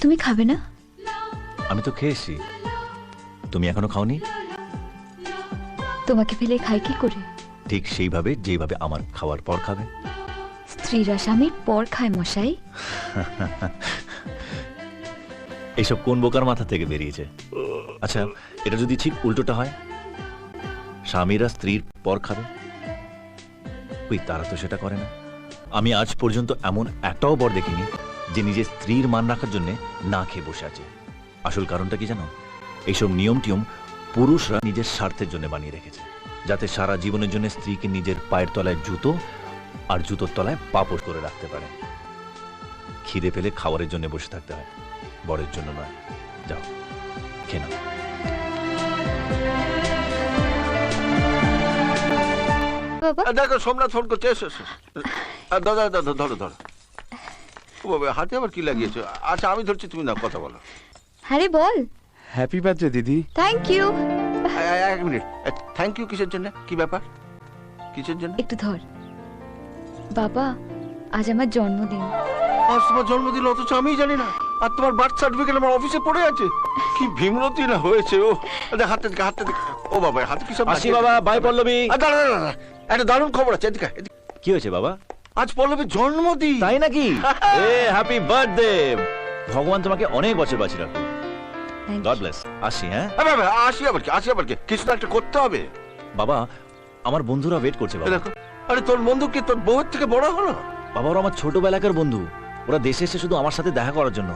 তুমি খাবে না? আমি তো খেয়েছি। তুমি এখনও খাওনি? তোমাকে ফেলে খাই কি করে? ঠিক সেইভাবে যেভাবে আমার খাওয়ার পর খাবে। স্ত্রীরা স্বামীর পর খায় মশাই। এইসব কোন বোকার মাথা থেকে বেরিয়েছে? আচ্ছা এটা যদি ঠিক উল্টোটা হয়? স্বামীরা স্ত্রীর পর খাবে? ওই তারা তো সেটা করে না। আমি আজ পর্যন্ত এমন একটাও বর দেখিনি। যে নিজের স্ত্রীর মান রাখার জন্য না খেয়ে বসে আছে। আসল কারণটা কি জানো? এইসব নিয়ম টিয়ম পুরুষরা নিজের স্বার্থের জন্য বানিয়ে রেখেছে যাতে সারা জীবনের জন্য স্ত্রীকে নিজের পায়ের তলায় জুতো আর জুতোর তলায় পাপড় করে রাখতে পারে। খিদে পেলে খাবারের জন্য বসে থাকতে হয় বরের জন্য নয়। যাও খেয়ে নাও। বাবা। দেখো সোমনাথ ফোন করছে এসো এসো। দাদা ধরো ধরো। ও বাবা হাতে আবার কি লাগিয়েছো? আচ্ছা আমি ধরছি তুমি না কথা বলো। হ্যাঁ বল। হ্যাপি বার্থডে দিদি। থ্যাংক ইউ এক মিনিট। থ্যাংক ইউ কিসের জন্য? কি ব্যাপার? কিসের জন্য? একটু ধর। বাবা আজ আমার জন্মদিন। আজ তোমার জন্মদিন অথচ আমি জানি না। আর তোমার বার্থ সার্টিফিকেট আমার অফিসে পড়ে আছে। কি ভীমরতি না হয়েছে ও। দেখ, হাতে হাতে ও বাবা হাতে কি সব আসি বাবা বাই পল্লবী। দাঁড়া দাঁড়া। একটা দারুণ খবর আছে এদিকে এদিকে। কি হয়েছে বাবা? আজ পল্লবীর জন্মদিন। তাই নাকি? এ হ্যাপি বার্থডে ভগবান তোমাকে অনেক বছর বাঁচিয়ে রাখুক। গড ব্লেস আসি হ্যাঁ? আসি আবার কি আসি আবার কি? কিছু তো একটা করতে হবে। বাবা আমার বন্ধুরা ওয়েট করছে বাবা। দেখো আরে তোর বন্ধু কি তোর বউয়ের থেকে বড় হলো? বাবা ওরা আমার ছোটবেলাকার বন্ধু। ওরা দেশে এসে শুধু আমার সাথে দেখা করার জন্য।